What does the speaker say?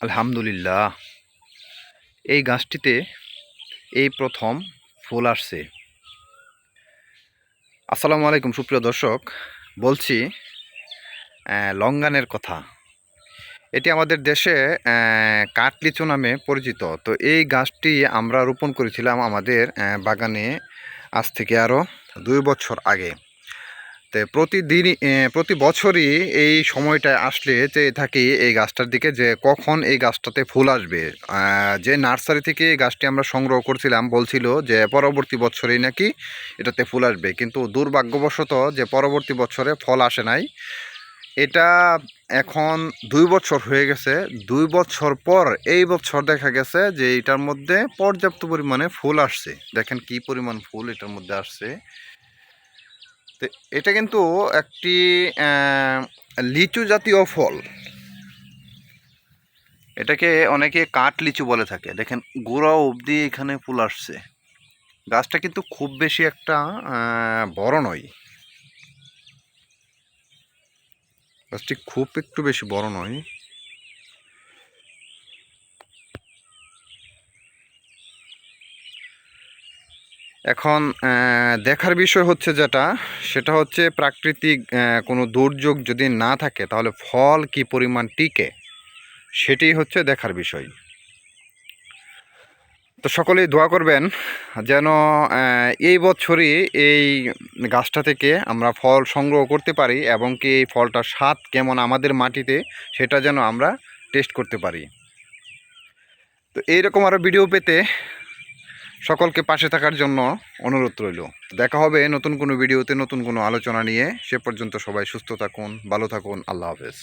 আলহামদুলিল্লাহ। এই গাছটিতে এই প্রথম ফুল আসছে। আসসালামু আলাইকুম, সুপ্রিয় দর্শক। বলছি লঙ্গানের কথা। এটি আমাদের দেশে কাটলিচু নামে পরিচিত। তো এই গাছটি আমরা রোপণ করেছিলাম আমাদের বাগানে আজ থেকে আরও দুই বছর আগে। তো প্রতিদিনই প্রতি বছরই এই সময়টায় আসলে চেয়ে থাকি এই গাছটার দিকে যে কখন এই গাছটাতে ফুল আসবে। যে নার্সারি থেকে এই গাছটি আমরা সংগ্রহ করছিলাম বলছিল যে পরবর্তী বছরেই নাকি এটাতে ফুল আসবে। কিন্তু দুর্ভাগ্যবশত যে পরবর্তী বছরে ফল আসে নাই। এটা এখন দুই বছর হয়ে গেছে। দুই বছর পর এই বছর দেখা গেছে যে এটার মধ্যে পর্যাপ্ত পরিমাণে ফুল আসছে। দেখেন কি পরিমাণ ফুল এটার মধ্যে আসছে। তো, এটা কিন্তু একটি লিচু জাতীয় ফল। এটাকে অনেকে কাঠ লিচু বলে থাকে। দেখেন, গোড়া অবধি এখানে ফুল আসছে। গাছটা কিন্তু খুব বেশি একটা বড় নয়। গাছটি খুব একটু বেশি বড় নয়। এখন দেখার বিষয় হচ্ছে যেটা, সেটা হচ্ছে প্রাকৃতিক কোনো দুর্যোগ যদি না থাকে, তাহলে ফল কি পরিমাণ টিকে? সেটি হচ্ছে দেখার বিষয়। তো সকলেই দোয়া করবেন যেন এই বছরই এই গাছটা থেকে আমরা ফল সংগ্রহ করতে পারি এবং কি এই ফলটার স্বাদ কেমন আমাদের মাটিতে, সেটা যেন আমরা টেস্ট করতে পারি। তো এইরকম আরও ভিডিও পেতে সকলকে পাশে থাকার জন্য অনুরোধ রইল। দেখা হবে নতুন কোনো ভিডিওতে, নতুন কোনো আলোচনা নিয়ে। সে পর্যন্ত সবাই সুস্থ থাকুন, ভালো থাকুন। আল্লাহ হাফেজ।